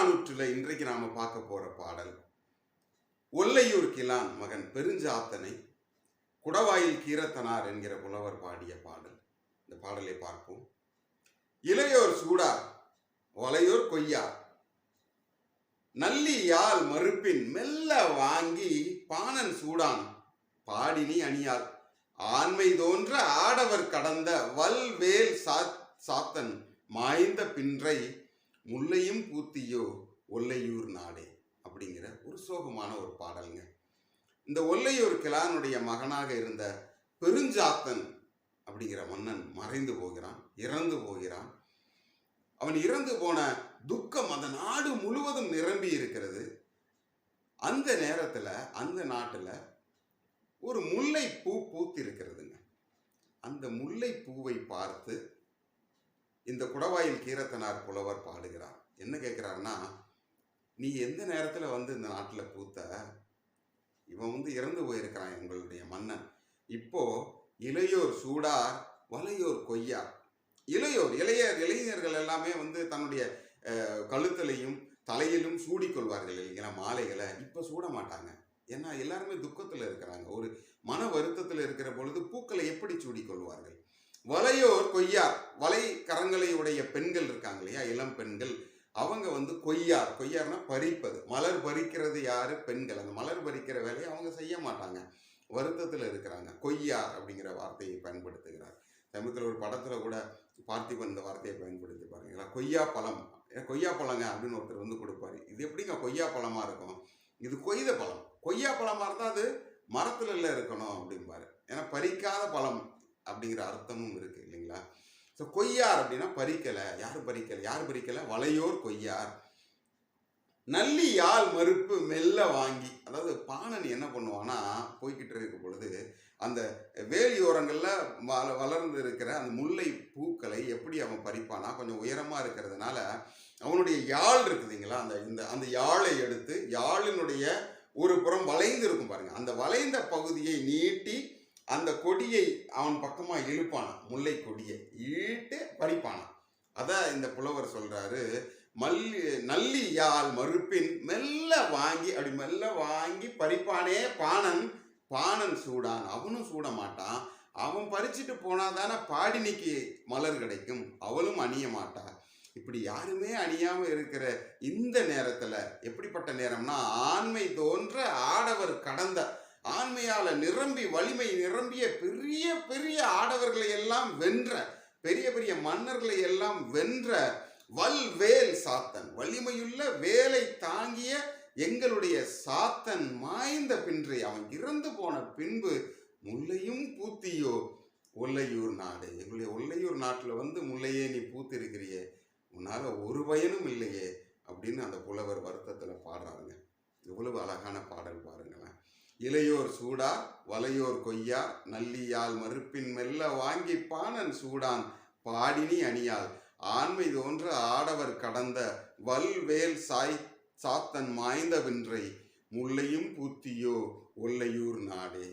புறநானூற்றில் இன்றைக்கு நாம் பார்க்க போகிற பாடல் ஒல்லையூர் கிலான் மகன் பெருஞ்சாத்தனை குடவாயில் கீரத்தனார் என்கிற புலவர் பாடிய பாடல். இந்த பாடலை பார்ப்போம். இளையோர் சூடார் வலையோர் கொய்யார் நல்லி யாழ் மறுப்பின் மெல்ல வாங்கி பாணன் சூடான் பாடினி அணியாள் ஆண்மை தோன்ற ஆடவர் கடந்த வல்வேல் சாத் சாத்தன் மாய்ந்த பின்றை முல்லையும் பூத்தியோ ஒல்லையூர் நாடே அப்படிங்கிற ஒரு சோகமான ஒரு பாடலுங்க. இந்த ஒல்லையூர் கிழானுடைய மகனாக இருந்த பெருஞ்சாத்தன் அப்படிங்கிற மன்னன் மறைந்து போகிறான் இறந்து போகிறான். அவன் இறந்து போன துக்கம் அந்த நாடு முழுவதும் நிரம்பி இருக்கிறது. அந்த நேரத்தில் அந்த நாட்டில் ஒரு முல்லை பூ பூத்திருக்கிறதுங்க. அந்த முல்லை பூவை பார்த்து இந்த குடவாயில் கீரத்தனார் புலவர் பாடுகிறார். என்ன கேட்குறாருன்னா நீ எந்த நேரத்தில் வந்து இந்த நாட்டில் பூத்த? இவன் வந்து இறந்து போயிருக்கிறான் எங்களுடைய மன்னன். இப்போ இளையோர் சூடார் வலையோர் கொய்யா. இளையோர் இளையர் இளைஞர்கள் எல்லாமே வந்து தன்னுடைய கழுத்தலையும் கழுத்திலையும் தலையிலும் சூடிக்கொள்வார்கள் இல்லைங்களா மாலைகளை. இப்போ சூட மாட்டாங்க. ஏன்னா எல்லாருமே துக்கத்தில் இருக்கிறாங்க. ஒரு மன வருத்தத்தில் இருக்கிற பொழுது பூக்களை எப்படி சூடிக்கொள்வார்கள் வலையோர் கொய்யா. வலை கரங்களை உடைய பெண்கள் இருக்காங்க இல்லையா? இளம் பெண்கள். அவங்க வந்து கொய்யார் கொய்யார்னா பறிப்பது. மலர் பறிக்கிறது யாரு? பெண்கள். அந்த மலர் பறிக்கிற வேலையை அவங்க செய்ய மாட்டாங்க. வருத்தத்தில் இருக்கிறாங்க. கொய்யார் அப்படிங்கிற வார்த்தையை பயன்படுத்துகிறார். சமீபத்தில் ஒரு படத்தில் கூட பார்த்திபன் இந்த வார்த்தையை பயன்படுத்தி பாருங்களா கொய்யா பழம். ஏன்னா கொய்யா பழங்க அப்படின்னு ஒருத்தர் வந்து கொடுப்பாரு. இது எப்படிங்க கொய்யா பழமா இருக்கும்? இது கொய்த பழம். கொய்யா பழமா இருந்தால் அது மரத்துல இருக்கணும் அப்படிம்பாரு. ஏன்னா பறிக்காத பழம் அப்படிங்கிற அர்த்தமும் இருக்கு இல்லைங்களா? ஸோ கொய்யார் அப்படின்னா பறிக்கலை. யார் பறிக்கலை. யார் பறிக்கலை? வளையோர் கொய்யார். நல்லி யாழ் மறுப்பு மெல்ல வாங்கி. அதாவது பாணன் என்ன பண்ணுவான்னா போய்கிட்டு இருக்க பொழுது அந்த வேலியோரங்களில் வள வளர்ந்து இருக்கிற அந்த முல்லை பூக்களை எப்படி அவன் பறிப்பானா கொஞ்சம் உயரமாக இருக்கிறதுனால அவனுடைய யாழ் இருக்குதுங்களா அந்த இந்த அந்த யாழை எடுத்து யாழினுடைய ஒரு புறம் வளைந்து இருக்கும் பாருங்கள் அந்த வளைந்த பகுதியை நீட்டி அந்த கொடியை அவன் பக்கமாக இழுப்பானான் முல்லை கொடியை இழுட்டு பறிப்பானான் அதான் இந்த புலவர் சொல்கிறாரு மல்லி நல்லி யாழ் மறுப்பின் மெல்ல வாங்கி அப்படி மெல்ல வாங்கி பறிப்பானே பாணன். பாணன் சூடான் அவனும் சூட மாட்டான். அவன் பறிச்சுட்டு போனால் தானே பாடினிக்கு மலர் கிடைக்கும். அவளும் அணிய மாட்டா. இப்படி யாருமே அணியாமல் இருக்கிற இந்த நேரத்தில் எப்படிப்பட்ட நேரம்னா ஆண்மை தோன்ற ஆடவர் கடந்த ஆண்மையால் நிரம்பி வலிமை நிரம்பிய பெரிய பெரிய ஆடவர்களை எல்லாம் வென்ற பெரிய பெரிய மன்னர்களை எல்லாம் வென்ற வல்வேல் சாத்தன். வலிமையுள்ள வேலை தாங்கிய எங்களுடைய சாத்தன் மாய்ந்த பின்றே அவன் இறந்து போன பின்பு முல்லையும் பூத்தியோ? ஒல்லையூர் நாடு. எங்களுடைய ஒல்லையூர் நாட்டில் வந்து முல்லையே நீ பூத்திருக்கிறியே. உன்னால் ஒரு பயனும் இல்லையே. அப்படின்னு அந்த புலவர் வருத்தத்தில் பாடுறாருங்க. எவ்வளவு அழகான இளையோர் சூடா வலையோர் கொய்யா நல்லியால் மறுப்பின் மெல்ல வாங்கி பாணன் சூடான் பாடினி அணியால் ஆண்மை தோன்ற ஆடவர் கடந்த வல்வேல் சாய் சாத்தன் மாய்ந்த வென்றை முல்லையும் பூத்தியோ ஒல்லையூர் நாடே.